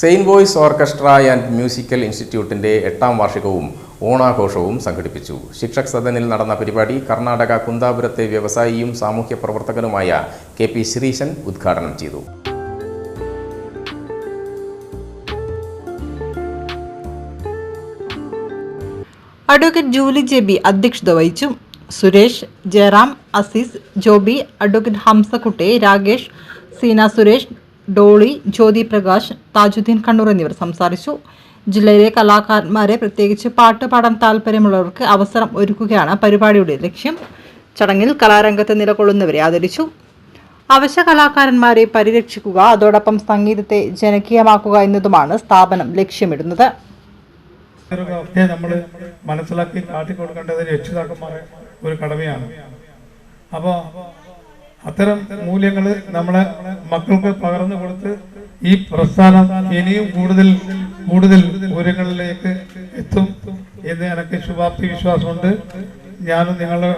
Saint voice orchestra and musical ഇൻസ്റ്റിറ്റ്യൂട്ടിന്റെ എട്ടാം വാർഷികവും ഓണാഘോഷവും സംഘടിപ്പിച്ചു. ശിക്ഷക് സദനിൽ നടന്ന പരിപാടി കർണാടക കുന്താപുരത്തെ വ്യവസായിയും സാമൂഹ്യ പ്രവർത്തകനുമായ കെ പി ശ്രീശൻ ഉദ്ഘാടനം ചെയ്തു. അഡ്വക്കേറ്റ് ജൂലി ജെബി അധ്യക്ഷത വഹിച്ചു. സുരേഷ് ജയറാം അസീസ് ജോബി അഡ്വക്കേറ്റ് ഹംസക്കുട്ടെ രാകേഷ് സീന സുരേഷ് ഡോളി ജ്യോതി പ്രകാശ് താജുദ്ദീൻ കണ്ണൂർ എന്നിവർ സംസാരിച്ചു. ജില്ലയിലെ കലാകാരന്മാരെ പ്രത്യേകിച്ച് പാട്ട് പാടാൻ താല്പര്യമുള്ളവർക്ക് അവസരം ഒരുക്കുകയാണ് പരിപാടിയുടെ ലക്ഷ്യം. ചടങ്ങിൽ കലാരംഗത്ത് നിലകൊള്ളുന്നവരെ ആദരിച്ചു. അവശ്യ കലാകാരന്മാരെ പരിരക്ഷിക്കുക അതോടൊപ്പം സംഗീതത്തെ ജനകീയമാക്കുക എന്നതുമാണ് സ്ഥാപനം ലക്ഷ്യമിടുന്നത്. നമ്മൾ മനസ്സിലാക്കി കാട്ടിക്കൊടുക്കേണ്ടത് രക്ഷിതാക്കന്മാരെ ഒരു കടമയാണ്. അപ്പോൾ അത്തരം മൂല്യങ്ങൾ നമ്മളെ മക്കൾക്ക് പകർന്നു കൊടുത്ത് ഈ പ്രസ്ഥാനം ഇനിയും കൂടുതൽ കൂടുതൽ ഉയരങ്ങളിലേക്ക് എത്തും എന്ന് എനിക്ക് ശുഭാപ്തി വിശ്വാസമുണ്ട്. ഞാനും നിങ്ങളുടെ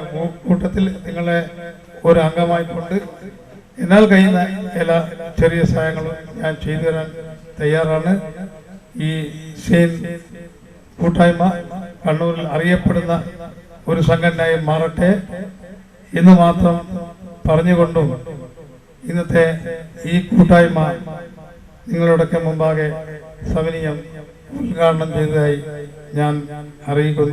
കൂട്ടത്തിൽ നിങ്ങളെ ഒരു അംഗമായിക്കൊണ്ട് എന്നാൽ കഴിയുന്ന എല്ലാ ചെറിയ സഹായങ്ങളും ഞാൻ ചെയ്തു തരാൻ തയ്യാറാണ്. ഈ സെയിൻ കൂട്ടായ്മ കണ്ണൂരിൽ അറിയപ്പെടുന്ന ഒരു സംഘടനയായി മാറട്ടെ. എന്ന് മാത്രം പറഞ്ഞുകൊണ്ടും ഇന്നത്തെ ഈ കൂട്ടായ്മ നിങ്ങളുടെയൊക്കെ മുമ്പാകെ സവിനീയം ഉദ്ഘാടനം ചെയ്തതായി ഞാൻ അറിയിക്കുന്നു.